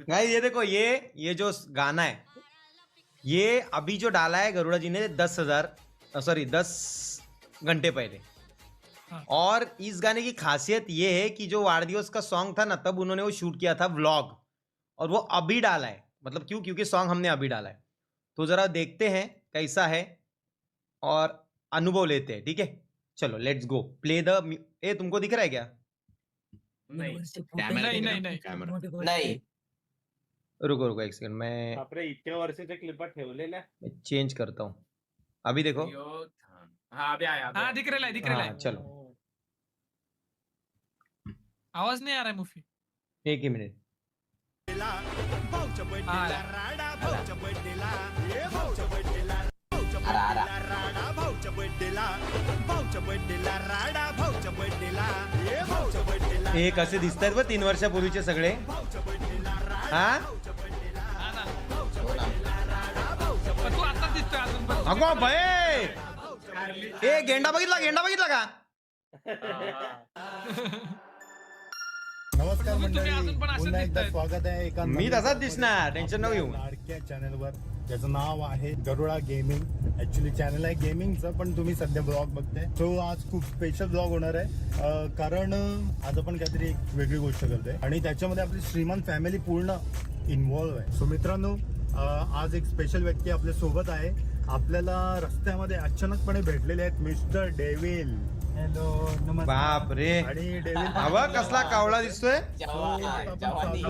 Guys ये देखो ये ये जो गाना है ये अभी जो डाला है गरुड़ा जी ने दस हज़ार सॉरी दस घंटे पहले। हाँ। और इस गाने की खासियत ये है कि जो वार का सॉन्ग था ना तब उन्होंने वो शूट किया था व्लॉग और वो अभी डाला है। मतलब क्यों? क्योंकि सॉन्ग हमने अभी डाला है। तो जरा देखते हैं कैसा है और अनुभव लेते हैं ठीक है? चलो लेट्स गो प्ले द ए तुमको दिख रहा है क्या? नाही नाही, नाही, नाही. नाही। रुको रुको एक सेकंड मैं बापरे इतक्या वर्षाच्या क्लिपा ठेवलेल्या? मैं चेंज करता हूँ. अभी देखो. यो, छान. हा अभि आया अभि हाँ आया. दिख रहा है दिख रहा हाँ, है. चलो. आवाज नहीं आ रहा है मुफी. एक ही मिनट. हाँ अरा अरा हे. कसे दिसत आहेत ब तीन वर्षापूर्वीचे सगळे. हा? अगो भय ए! गेंडा बघितला गेंडा बघितला का? नमस्कार तुम्ही मंडळी. पुन्हा एकदा. स्वागत आहे एका मी तसाच दिसणार टेन्शन नको घेऊ. लाडक्या चॅनल वर ज्याचं नाव आहे गरुडा गेमिंग ऍक्च्युली चॅनल आहे गेमिंगचं पण तुम्ही सध्या ब्लॉग बघताय. तो आज खूप स्पेशल ब्लॉग होणार आहे. अं, कारण अं, आज आपण काहीतरी एक वेगळी गोष्ट करतोय. आणि त्याच्यामध्ये आपली श्रीमंत फॅमिली पूर्ण इन्व्हॉल्व्ह आहे. सो मित्रांनो आज एक स्पेशल व्यक्ती आपल्यासोबत आहे. आपल्याला रस्त्यामध्ये अचानकपणे भेटलेले आहेत मिस्टर डेविल हॅलो नमस्कार. बाप रे आणि डेविल हवा कसला कावळा दिसतोय? जवान जवानी.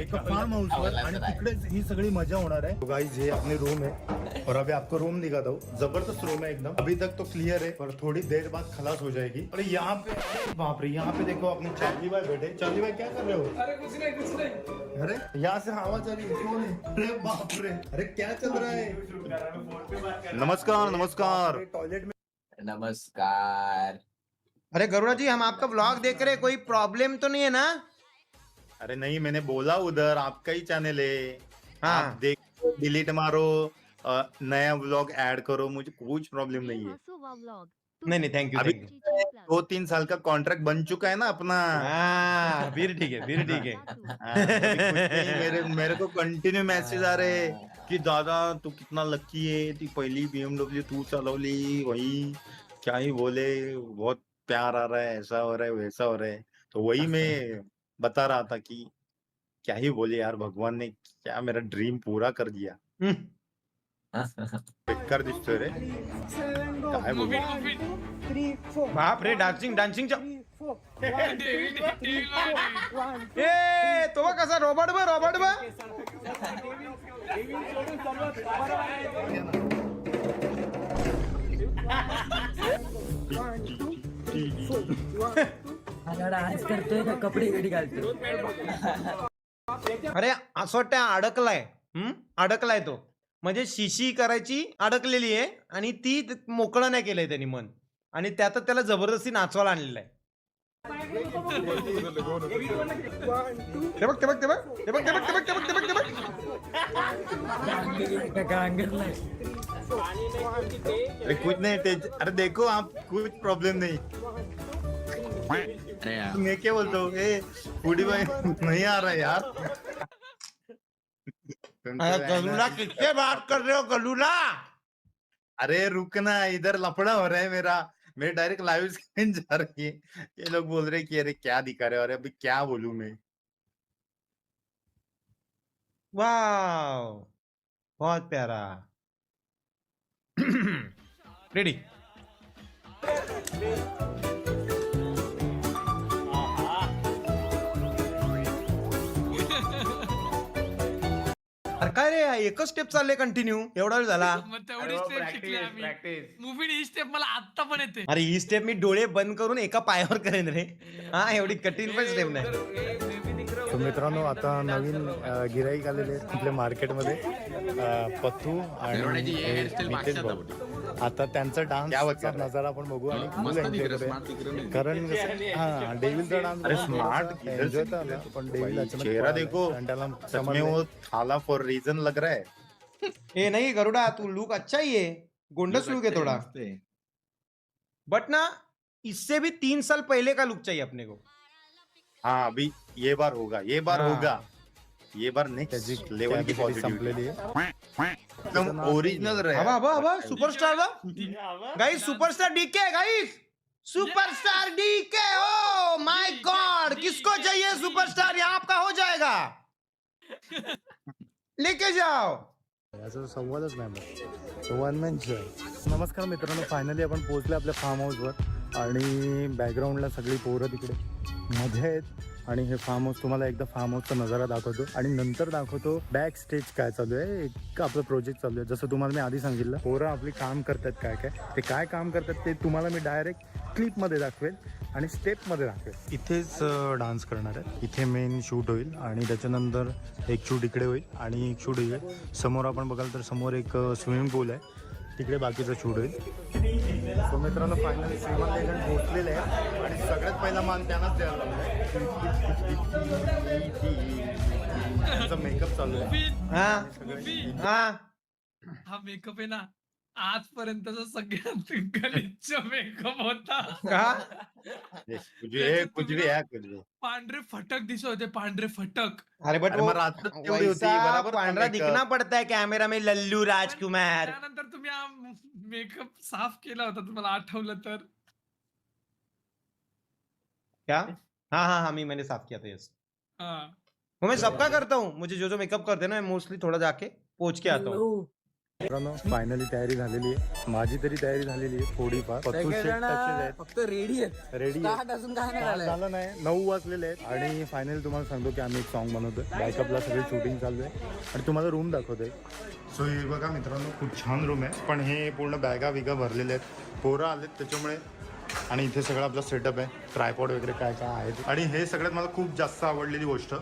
एक फार्म हाउस पर आणि तिकडेच ही सगळी मजा होणार है गाइस ये अपनी रूम है और अभी आपको रूम दिखाता हूँ. जबरदस्त रूम है एकदम. अभी तक तो क्लियर है पर थोड़ी देर बाद खलास हो जाएगी. और यहाँ पे अरे बाप रे यहाँ पे देखो अपने चार्ली भाई बैठे चार्ली भाई क्या कर रहे हो? अरे कुछ नहीं कुछ नहीं। अरे यहाँ से आवाज आ रही है। कौन है? अरे बाप रे। अरे क्या चल रहा है? नमस्कार नमस्कार। टॉयलेट में नमस्कार। अरे गरुड़ा जी हम आपका ब्लॉग देख रहे कोई प्रॉब्लम तो नहीं है ना? अरे नहीं मैंने बोला उधर आपका ही चैनल है। हाँ। आप देखो डिलीट मारो नया ब्लॉग ऐड करो मुझे कुछ प्रॉब्लम नहीं है। नहीं नहीं थैंक यू अभी- दो तीन साल का कॉन्ट्रैक्ट बन चुका है ना अपना। हाँ फिर ठीक है फिर ठीक है। हाँ, अभी कुछ नहीं, मेरे मेरे को कंटिन्यू मैसेज आ रहे। हैं। कि दादा तू कितना लकी है? ती पहली बीएमडब्ल्यू तू चलवली वही क्या ही बोले बहुत प्यार आ रहा है ऐसा हो रहा है वैसा हो रहा है। तो वही मैं बता रहा था कि क्या ही बोले यार भगवान ने क्या मेरा ड्रीम पूरा कर दिया। बेकार दिसतोय रे काय बोलू बाप रे डान्सिंग डान्सिंग डेव्हिड डेव्हिड वाले. ए तो कसा रॉबर्ट बा रॉबर्ट बा? आज करतोय का कपडे घडी अरे असं वाटतं अडकलाय. हम्म अडकलाय तो. म्हणजे शिशी करायची अडकलेली आहे आणि ती मोकळं नाही केलंय त्यांनी मन. आणि त्यात त्याला जबरदस्ती नाचवायला आणलेलं आहे. बघ ते बघ ते बघ ते बघ ते बघ ते बघ ते बघ ते बघ ते बघ अरे कुछ नहीं। अरे देखो आप कुछ प्रॉब्लम नहीं मैं क्या बोलता हूँ? ए फूडी भाई नहीं आ रहा यार। तो अरे गलूला किससे बात कर रहे हो गलूला? अरे रुकना इधर लफड़ा हो रहा है मेरा। मेरे डायरेक्ट लाइव स्क्रीन जा रही है। ये लोग बोल रहे कि, अरे, क्या दिखा रहे हो? अरे, अभी क्या बोलू मैं? वाह बहुत प्यारा। रेडी अरे काय रे एकच स्टेप चालले कंटिन्यू एवढा वेळ झाला. मग तेवढी स्टेप शिकली प्रॅक्टिस आम्ही. प्रॅक्टिस मुफी ही स्टेप मला आता पण येते. अरे ही स्टेप मी डोळे बंद करून एका पायावर करेन रे. हा एवढी कठीण पण स्टेप नाही. तर मित्रांनो आता नवीन गिराईक आलेले आहेत आपल्या मार्केटमध्ये पत्तू आणि भाऊ. आता त्यांचा डान्स नज़ारा आपण बघू आणि फुल एन्जॉय करूया. कारण हा डेव्हिलचा डान्स अरे स्मार्ट एन्जॉय पण डेव्हिल चेहरा देखो. सच में वो थाला फॉर रीजन लग रहा है. ए नहीं गरुड़ा तू लुक अच्छा ही है. गोंडस लुक है थोड़ा. बट ना इससे भी तीन साल पहले का लुक चाहिए अपने को. हाँ अभी ये बार होगा ये बार हाँ। होगा. ये बार नहीं त्याची लेवल की संपलेली आहे एकदम ओरिजिनल रहे हवा हवा हवा. Superstar guys superstar DK guys superstar DK oh my God किसको चाहिए सुपरस्टार यहाँ आपका हो जाएगा। लेके जाओ। याचा संवादच नाही वन मॅन शो नमस्कार मित्रांनो फायनली आपण पोहोचले आपल्या फार्म हाऊसवर आणि बॅकग्राऊंडला सगळी पोरं तिकडे. मध्ये आहेत आणि हे फार्म हाऊस तुम्हाला एकदा फार्म हाऊसचा नजारा दाखवतो. आणि नंतर दाखवतो बॅक स्टेज काय चालू आहे. एक आपलं प्रोजेक्ट चालू आहे. जसं तुम्हाला मी आधी सांगितलं पोरं आपली काम करतात काय काय. ते काय काम करतात ते तुम्हाला मी डायरेक्ट क्लिपमध्ये दाखवेल आणि स्टेपमध्ये दाखवेल. इथेच डान्स करणार आहे इथे मेन शूट होईल आणि त्याच्यानंतर एक शूट इकडे होईल आणि एक शूट होईल समोर आपण बघाल तर समोर एक स्विमिंग पूल आहे. तिकडे बाकीचं शूट होईल. सो मित्रांनो फायनली श्रीमान लेखन पोहोचलेले आहे आणि सगळ्यात पहिला मान त्यांनाच द्यायला लागला. मेकअप चालू आहे. हा? मेकअप आहे ना. आजपर्यंतचा सगळ्यात गलिच्छ मेकअप होता. कुछ भी है कुछ भी है कुछ भी पांढरे फटक दिसत होते पांढरे फटक. अरे बट अरे वो मग रात्र तेवढी होती वैसा बराबर पांढरा makeup. दिखना पड़ता है कैमरा में लल्लू राजकुमार. त्यानंतर तुम्ही मेकअप साफ़ केला होता तुम्हाला आठवलं तर? क्या? हाँ हाँ हाँ मैं मैंने साफ़ किया था यस हा. वो मैं सबका करता हूँ मुझे जो जो मेकअप करते हैं ना मैं मोस्टली थोड़ा जाके पोच के आता हूँ। मित्रांनो फायनली तयारी झालेली आहे. माझी तरी तयारी झालेली आहे थोडीफार. पत्तू शेट टचेस आहेत फक्त रेडी आहेत. रेडी स्टार्ट अजून काय नाही स्टार्ट झालंय. झालं नाही. नऊ वाजलेले आहेत. आणि फायनली तुम्हाला सांगतो की आम्ही एक सॉन्ग बनवतोय. बॅकअपला सगळी शूटिंग चालू आहे. आणि तुम्हाला रूम दाखवतोय. सो हे बघा मित्रांनो खूप छान रूम आहे. पण हे पूर्ण बॅगा बिगा भरलेले आहेत. पोरं आलेत त्याच्यामुळे. आणि इथे सगळं आपला सेटअप आहे. ट्रायपॉड वगैरे काय काय आहे आणि हे सगळ्यात मला खूप जास्त आवडलेली गोष्ट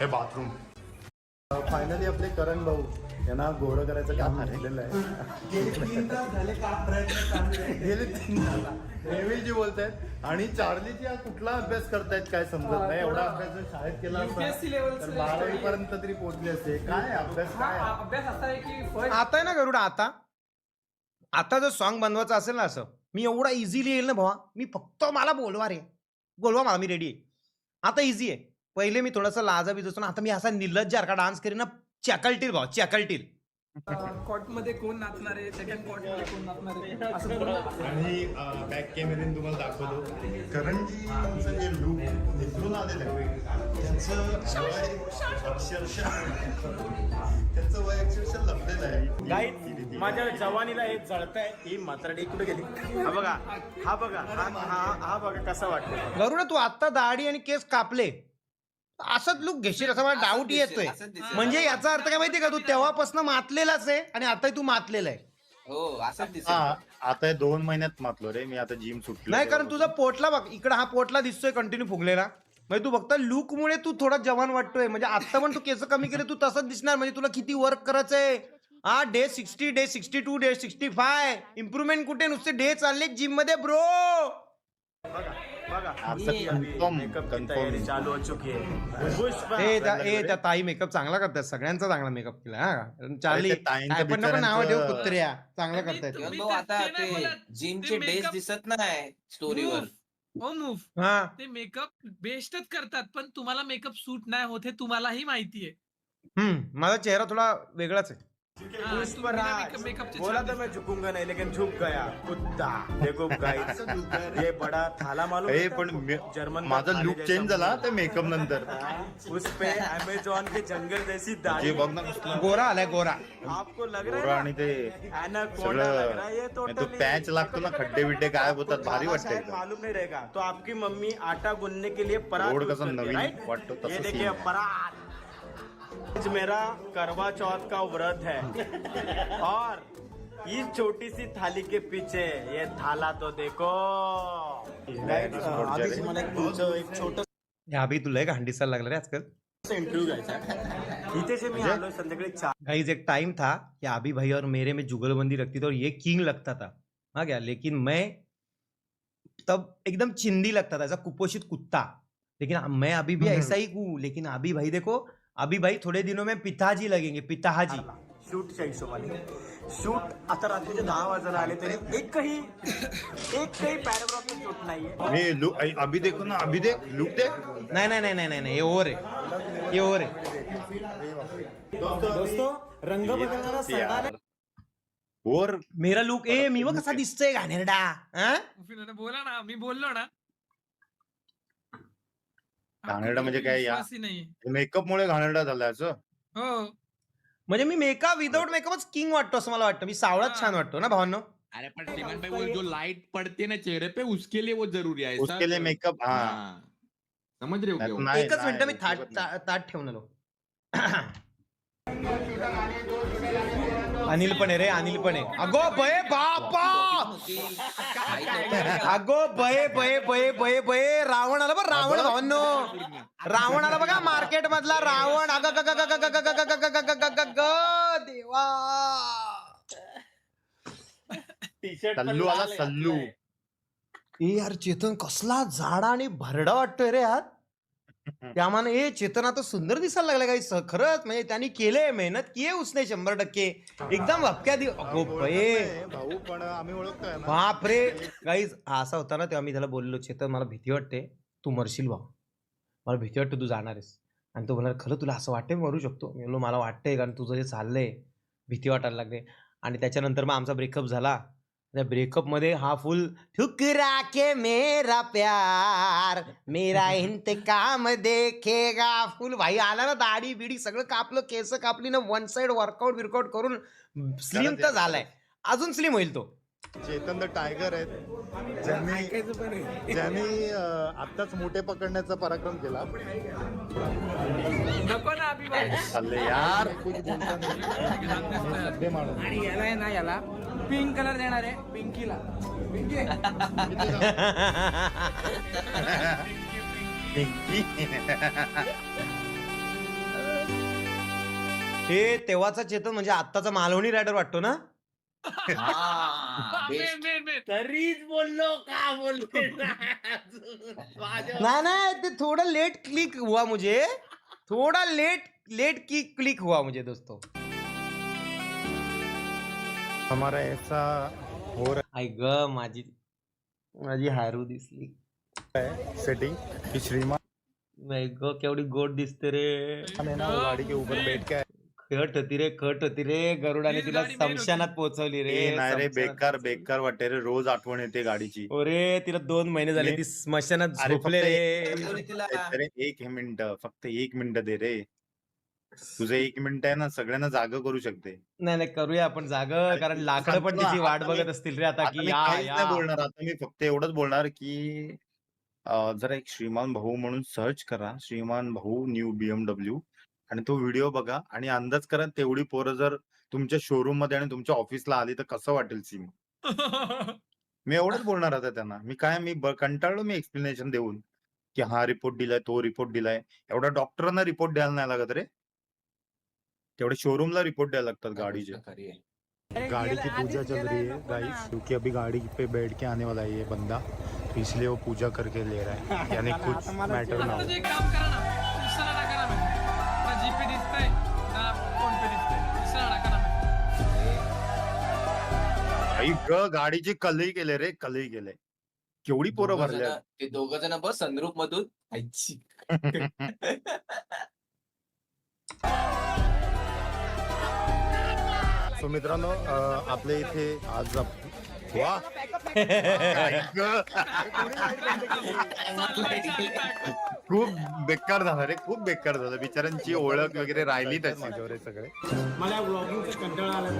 हे बाथरूम फायनली आपले करण भाऊ. यांना गोरं करायचं काम झालेलं आहे. गेले तीन नेहमीची बोलतायत. आणि चार्लीची हा कुठला अभ्यास करतायत काय समजत नाही. एवढा अभ्यास जर शाळेत केला असता तर बारावी पर्यंत तरी पोहोचले असते. काय अभ्यास काय? अभ्यास असा आहे की आता आहे ना गरुडा आता. आता जर सॉन्ग बनवायचं असेल ना असं मी एवढा इझिली येईल ना भावा. मी फक्त मला बोलवा रे. बोलवा मला मी रेडी आहे. आता इझी आहे. पहिले मी थोडासा लाजा बीज असतो ना. आता मी असा निर्लज्ज का डान्स करीन ना चॅकलटील भावा चॅकलटील. कॉटमध्ये कोण नाचणार आहे? सेकंड कॉटमध्ये कोण नाचणार आहे? असं. आणि बॅक कॅमेऱ्याने तुम्हाला दाखवतो. करणजीचं जे लुक निघून आलेलं आहे त्यांचं वय अक्षरशः त्यांचं वय अक्षरशः लपलेलं आहे. गाईत माझ्या जवानीला हे जळतंय ही म्हातारडी कुठे गेली? हा बघा हा बघा हा हा हा बघा कसा वाटतो गरुडा तू आता दाढी आणि केस कापले. असंच लुक घेशील असा मला डाऊट येतोय. म्हणजे याचा अर्थ काय माहितीये का? तू तेव्हापासून मातलेलाच आहे आणि आताही तू मातलेला आहे. हो असंच दिसेल. हा. आता हे दोन महिन्यात मातलो रे मी आता जिम सुटलो नाही कारण तुझा पोटला बघ इकडे हा पोटला दिसतोय कंटिन्यू फुगलेला म्हणजे तू फक्त लुक मुळे तू थोडा जवान वाटतोय. म्हणजे आता पण तू केस कमी केले तू तसंच दिसणार. म्हणजे तुला किती वर्क करायचंय हा day sixty day sixty two day sixty five improvement कुठे? नुसते डे चालले जिममध्ये ब्रो चालू हो चुकी है त्या ताई मेकअप चांगला करतात सगळ्यांचा चांगला मेकअप केला हा. चार्ली पण नाव ठेव बिचाऱ्यांचं- कुत्र्या. चांगलं भाऊ आता ते. जिमचे डेज makeup- दिसत नाही स्टोरीवर हो मूव हा. ते मेकअप बेस्टच करतात पण तुम्हाला मेकअप सूट नाही होत हे तुम्हालाही माहिती आहे हम्म माझा चेहरा थोडा वेगळाच आहे. हा, बोला तो मैं झुकूंगा नहीं लेकिन झुक गया। कुत्ता देखो गाइस ये बड़ा थाला मालूम हे है पण जर्मन का माझा लुक चेंज झाला मुंह। ते मेकअप नंतर. हाँ, उस पे अमेजोन के जंगल जैसी दाढ़ी। बघ ना गोरा आलाय गोरा। आपको लग रहा गोरा है आणि? ते Anaconda लग रहा है ये सगळं तो. पॅच लागतो ना खड्डे बिड्डे काय होतात भारी वाटतं मालूम नहीं रहेगा। तो आपकी मम्मी आटा गूंदने के लिए परात कसा है, नवीन? वाटतो तसं. परात। आज मेरा करवा चौथ का व्रत है। और इस छोटी सी थाली के पीछे ये थाला तो देखो। आधीच मला एक छोटं ह्या बी तुला एक हंडीसाला लागला रे आजकाल। इंटरव्ह्यू घ्यायचा आहे. आलो संध्याकाळी चार एक टाइम था कि अभी भाई और मेरे में जुगलबंदी लगती थी और ये किंग लगता था। हाँ क्या? लेकिन मैं तब एकदम चिंदी लगता था ऐसा कुपोषित कुत्ता। लेकिन मैं अभी भी ऐसा ही हूँ लेकिन अभी भाई देखो अभी भाई थोड़े दिनों में पिताजी लगेंगे पिताजी। शूटच्या हिशोबाने शूट आता रात्रीचे दहा वाजायला आले तरी एकही एकही पॅराग्राफ शूट नाहीये मी लुक अभी देखो ना अभी देख लुक देख। नहीं नहीं नहीं नहीं नहीं नहीं ये और है ये और है। दोस्तों रंग बदलणारा सरदार वर मेरा लुक ए मी मग कसा दिसतोय घाणेरडा हा? मुफिनाने बोला ना मी बोललो ना घाणेरडा म्हणजे काय या? विश्वासही नाहीये. मेकअप मुळे घाणेरडा झाला असं हो म्हणजे मी मेकअप विदाऊट मेकअपच किंग वाटतो असं मला वाटतं मी सावळाच हा. छान वाटतो ना भावांनो अरे पर श्रीमान भाई वो जो लाइट पड़ती है ना चेहरे पे उसके लिए वो जरूरी है ऐसा उसके लिए मेकअप हा हाँ। समझ रहे हो नाही क्या तर वो? नाही, एकच नाही, मिनिट मी थाट नाही. ता- ताट ठेवून आलो अनिल पण आहे रे अनिल पण आहे अगो बये बापा अगो बये बये बये बये बये रावण आला बघ रावण रावण आला बघा मार्केट मधला रावण अग ग ग देवा सल्लू आला सल्लू ए यार चेतन कसला झाडा आणि भरडा वाटतोय रे यार त्यामाने ए चेतन आता सुंदर दिसायला लागला काही खरंच म्हणजे त्यांनी केले मेहनत की उसने शंभर टक्के. एकदम हपक्या दि भाऊ पण आम्ही ओळखतोय ना. बाप रे काहीच असा होता ना तेव्हा मी त्याला बोललो चेतन मला भीती वाटते. तू मरशील भाऊ. मला भीती वाटते तू जाणार आहेस. आणि तो म्हणाला खरं तुला असं वाटतंय मी मरू शकतो? मी म्हणलो मला वाटतंय कारण तुझं जे चाललंय भीती वाटायला लागते आणि त्याच्यानंतर मग आमचा ब्रेकअप झाला. त्या ब्रेकअपमध्ये हा फुल ठुकरा के मेरा प्यार मेरा इंतकाम देखेगा. फुल भाई आला ना दाढी बिडी सगळं कापलं केस कापली ना वन साइड वर्कआउट बिरकआउट करून स्लिम तर झालाय. अजून स्लिम होईल तो. चेतन द टायगर आहेत. ज्यांनी ज्यांनी आत्ताच मोठे पकडण्याचा पराक्रम केला. नको ना अभिमान. चालले यार. आणि याला आहे ना याला पिंक कलर देणार आहे पिंकीला पिंकी हे तेव्हाचा चेतन म्हणजे आत्ताचा मालवणी रायडर वाटतो ना? तरीच बोललो का बोलते ना? ना ते थोड़ा लेट क्लिक हुआ मुझे. थोड़ा लेट लेट की क्लिक हुआ मुझे दोस्तों. हमारा ऐसा हो रहा आई ग माझी माझी हारू दिसली. है सेटिंग कि श्रीमान नाही ग केवढी गोड दिसते रे. ना वो गाड़ी के ऊपर बैठ के खट होती रे खट होती रे गरुडाने तिला गाडी होती. समशानात पोहोचवली रे ए नाही रे समशानात बेकार पोहोचवली. बेकार वाटते रे रोज आठवण येते गाडीची. अरे तिला दोन महिने झाले ती स्मशानात अरे झोपले फक्त रे बोलली तिला अरे एक मिनिट फक्त एक मिनिट दे रे. तुझं एक मिनिट आहे ना सगळ्यांना जाग करू शकते. नाही नाही करूया आपण जाग कारण लाकडं पण सांगतो ना, तिची वाट आता मी- बघत असतील रे आता आता की मी या काहीच या. नाही बोलणार आता मी फक्त एवढंच बोलणार की अं, जरा एक श्रीमान भाऊ म्हणून सर्च करा श्रीमान भाऊ न्यू बीएमडब्ल्यू आणि तो व्हिडिओ बघा आणि अंदाज करा तेवढी पोरं जर तुमच्या शोरूममध्ये आणि तुमच्या ऑफिसला आली तर कसं वाटेल सीम मी एवढंच बोलणार आता त्यांना. मी काय मी कंटाळलो मी एक्सप्लेनेशन देऊन की हा रिपोर्ट दिलाय तो रिपोर्ट दिलाय. एवढा डॉक्टरांना रिपोर्ट द्यायला नाही लागत रे. तेवढे शोरूमला रिपोर्ट द्यायला लागतात गाडीचे. गाड़ी की पूजा चल रही है गाइस क्योंकि अभी गाड़ी पे बैठ के आने वाला है ये बंदा तो इसलिए वो पूजा करके ले रहा है यानी कुछ मैटर ना हो। आई ग गाडीची कलई केले रे कलई केले. केवढी पोरं दोघं जण- ते दोघ जण बस संद्रूप मधून. आईची. सो मित्रांनो अं, आपल्या इथे आज आप- वा. खूप बेकार झालं रे खूप बेकार झालं. बिचाऱ्यांची ओळख वगैरे राहिली त्याची. हे सगळे. मला ब्लॉगिंगचा कंटाळा आला.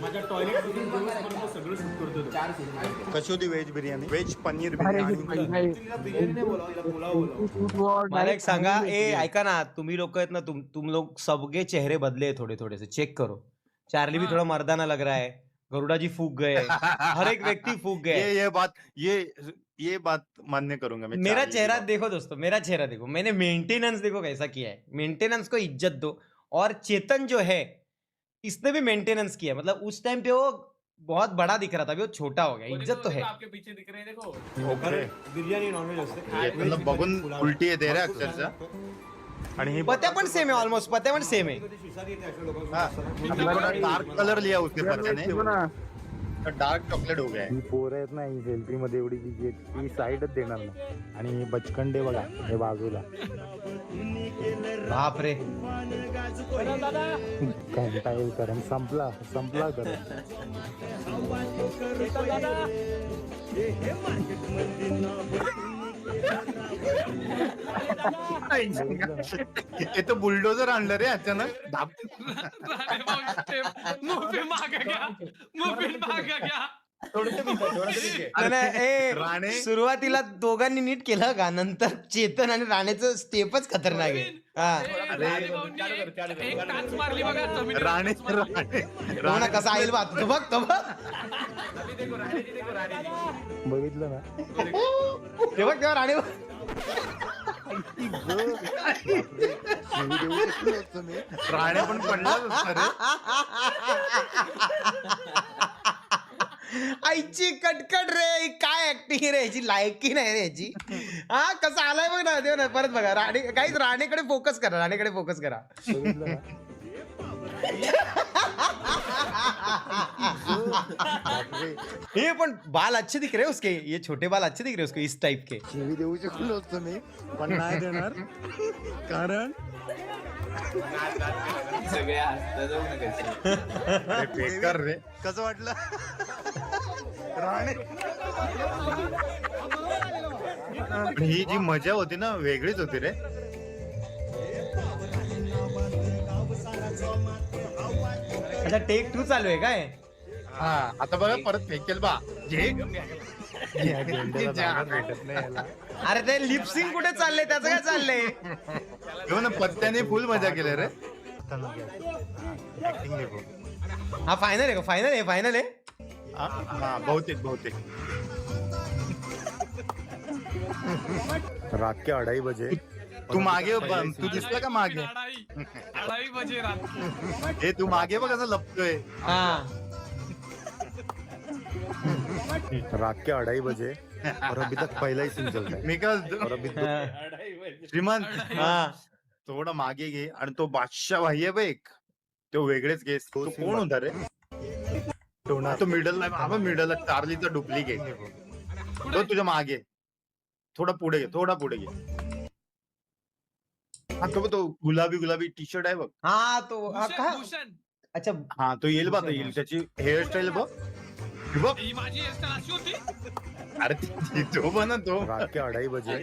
माझ्या टॉयलेट सगळं शूट करतो तो. कशी होती व्हेज बिर्याणी? व्हेज पनीर बिर्याणी मला एक सांगा ए ऐका ना तुम्ही लोक आहेत ना तुम तुम लोग सबके चेहरे बदले हैं थोड़े थोड़े से चेक करो. चार्ली भी हाँ। थोड़ा मर्दाना लग रहा है. गरुड़ा जी फूक गए हर एक व्यक्ति फूक गए। ये ये बात ये ये बात मान्य करूँगा मैं मेरा चेहरा देखो दोस्तों मेरा चेहरा देखो मैंने मेंटेनेंस देखो कैसा किया है मेंटेनेंस को इज़्ज़त दो और चेतन जो है इसने भी मेंटेनेंस किया मतलब उस टाइम पे वो बहुत बड़ा दिख रहा था अभी वो छोटा हो गया इज़्ज़त तो है। आपके पीछे दिख रहे हैं देखो। असते ये मतलब बघून उलटी येते रे अक्षरशः आणि ही पत्या पण सेम है ऑलमोस्ट पत्या पण सेम है. हाँ, थोड़ा डार्क कलर लिया उसके पत्ते ने. डार्क चॉकलेट हो गया. है. ही पोरं आहेत ना ही सेल्फी मध्ये एवढी आहेत, ती साईडच देणार नाही. आणि बचकंडे बघा हे बाजूला. बाप रे. घंटा येईल करण. संपला संपला करण. हे तर बुलडोजर आणलं रे अचानक धाप राणे भाऊ step. मागे घ्या मुंबई मागे घ्या राणे- सुरुवातीला दोघांनी नीट केलं का? नंतर चेतन आणि राणेचं स्टेपच खतरनाक आहे. हा. राणे राणे कसा येईल बा तो बघ तो बघ. बघितलं ना. ते बघ तेव्हा राणे. राणे पण रे. आईची कटकट रे काय ऍक्टिंग रे याची लायकी नाही रे याची. हा कसं आलाय बघ ना देव ना परत बघा राणे काहीच राणेकडे फोकस करा राणेकडे फोकस करा. ये पण बाल अच्छे दिख रहे उसके ये छोटे बाल अच्छे दिख रहे उसके इस टाइप के. देऊ शकलो असतो मी पण नाही देणार. कारण? सगळे हसतात जाऊ नका अरे बेकार रे. कसं वाटलं? ही जी मजा होती ना वेगळीच होती रे. अच्छा टेक टू चालू आहे काय? हा आता बघा परत फेकेल बा. जे. अरे ते लिपसिंग कुठे चाललंय? त्याचं काय चाललंय? हो ना पत्त्याने फुल मजा केली रे. हा फायनल आहे का? फायनल आहे फायनल आहे. हा? हा, बहुतेक बहुतेक. रात के अढाई बजे. तू मागे तू दिसला का मागे? अडाई अडाई बजे रात की. हे तू मागे बघ असं लपतोय. हा. रात के अढाई बजे. और अभी तक पहला ही सीन चल रहा है मी और अभी हा. श्रीमंत हा थोडं मागे घे. आणि तो बादशाह भाई आहे बघ एक. तो वेगळेच घे तो कोण होता रे? टोना तो मिडल हा मिडल चार्लीचा डुप्लिकेट तो तुझ्या मागे थोडा पुढे घे थोडा पुढे घे हा तो तो गुलाबी गुलाबी टी शर्ट आहे बघ हा तो हा का अच्छा हा तो येईल बघ आता येईल त्याची हेअरस्टाईल बघ बघ माझी हेअरस्टाईल अशी होती? अरे ती- तो पण तो रात के अढाई बजे।